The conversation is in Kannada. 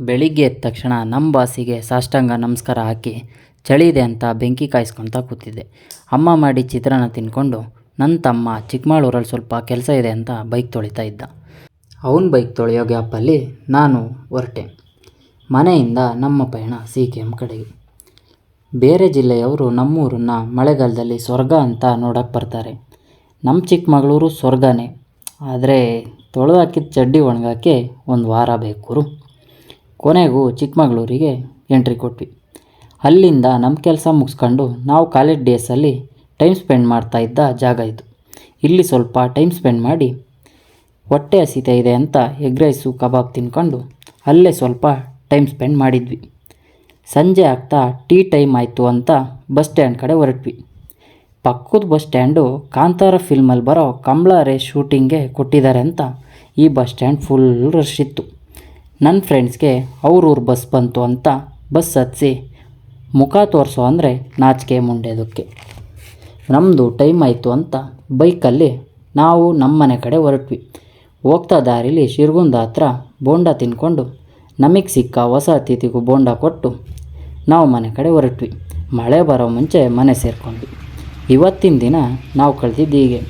ಬೆಳಿಗ್ಗೆ ಎದ್ದ ತಕ್ಷಣ ನಮ್ಮ ಬಾಸಿಗೆ ಸಾಷ್ಟಾಂಗ ನಮಸ್ಕಾರ ಹಾಕಿ ಚಳಿ ಇದೆ ಅಂತ ಬೆಂಕಿ ಕಾಯಿಸ್ಕೊತ ಕೂತಿದ್ದೆ. ಅಮ್ಮ ಮಾಡಿ ಚಿತ್ರಾನ್ನ ತಿಂದ್ಕೊಂಡು ನನ್ನ ತಮ್ಮ ಚಿಕ್ಕಮಗಳೂರಲ್ಲಿ ಸ್ವಲ್ಪ ಕೆಲಸ ಇದೆ ಅಂತ ಬೈಕ್ ತೊಳಿತಾ ಇದ್ದ. ಅವನ ಬೈಕ್ ತೊಳೆಯೋ ಗ್ಯಾಪಲ್ಲಿ ನಾನು ಹೊರಟೆ. ಮನೆಯಿಂದ ನಮ್ಮ ಪಯಣ ಸಿ ಕೆ ಎಂ ಕಡೆಗೆ. ಬೇರೆ ಜಿಲ್ಲೆಯವರು ನಮ್ಮೂರನ್ನು ಮಳೆಗಾಲದಲ್ಲಿ ಸ್ವರ್ಗ ಅಂತ ನೋಡೋಕ್ಕೆ ಬರ್ತಾರೆ. ನಮ್ಮ ಚಿಕ್ಕಮಗಳೂರು ಸ್ವರ್ಗನೇ. ಆದರೆ ತೊಳೆದಾಕಿದ ಚಡ್ಡಿ ಒಣಗೋಕ್ಕೆ ಒಂದು ವಾರ ಬೇಕು ಕೊನೆಗೂ ಚಿಕ್ಕಮಗಳೂರಿಗೆ ಎಂಟ್ರಿ ಕೊಟ್ವಿ. ಅಲ್ಲಿಂದ ನಮ್ಮ ಕೆಲಸ ಮುಗಿಸ್ಕೊಂಡು ನಾವು ಕಾಲೇಜ್ ಡೇಸಲ್ಲಿ ಟೈಮ್ ಸ್ಪೆಂಡ್ ಮಾಡ್ತಾ ಇದ್ದ ಜಾಗ ಇದು. ಇಲ್ಲಿ ಸ್ವಲ್ಪ ಟೈಮ್ ಸ್ಪೆಂಡ್ ಮಾಡಿ ಹೊಟ್ಟೆ ಹಸಿತಾ ಇದೆ ಅಂತ ಎಗ್ ರೈಸು ಕಬಾಬ್ ತಿನ್ಕೊಂಡು ಅಲ್ಲೇ ಸ್ವಲ್ಪ ಟೈಮ್ ಸ್ಪೆಂಡ್ ಮಾಡಿದ್ವಿ. ಸಂಜೆ ಆಗ್ತಾ ಟೀ ಟೈಮ್ ಆಯಿತು ಅಂತ ಬಸ್ ಸ್ಟ್ಯಾಂಡ್ ಕಡೆ ಹೊರಟ್ವಿ. ಪಕ್ಕದ ಬಸ್ ಸ್ಟ್ಯಾಂಡು ಕಾಂತಾರ ಫಿಲ್ಮಲ್ಲಿ ಬರೋ ಕಮಲಾ ರೇ ಶೂಟಿಂಗ್ಗೆ ಕೊಟ್ಟಿದ್ದಾರೆ ಅಂತ ಈ ಬಸ್ ಸ್ಟ್ಯಾಂಡ್ ಫುಲ್ ರಶ್ ಇತ್ತು. ನನ್ನ ಫ್ರೆಂಡ್ಸ್ಗೆ ಅವ್ರೂರು ಬಸ್ ಬಂತು ಅಂತ ಬಸ್ ಹತ್ಸಿ ಮುಖ ತೋರಿಸೋ ಅಂದರೆ ನಾಚಿಕೆ ಮುಂಡೆದಕ್ಕೆ. ನಮ್ಮದು ಟೈಮ್ ಆಯಿತು ಅಂತ ಬೈಕಲ್ಲಿ ನಾವು ನಮ್ಮ ಮನೆ ಕಡೆ ಹೊರಟ್ವಿ. ಹೋಗ್ತಾ ದಾರಿಲಿ ಶಿರ್ಗುಂದ ಹತ್ರ ಬೋಂಡ ತಿನ್ಕೊಂಡು ನಮಗೆ ಸಿಕ್ಕ ಹೊಸ ಅತಿಥಿಗೂ ಬೋಂಡ ಕೊಟ್ಟು ನಾವು ಮನೆ ಕಡೆ ಹೊರಟ್ವಿ. ಮಳೆ ಬರೋ ಮುಂಚೆ ಮನೆ ಸೇರಿಕೊಂಡ್ವಿ. ಇವತ್ತಿನ ದಿನ ನಾವು ಕಳೆದಿದ್ದು ಹೀಗೆ.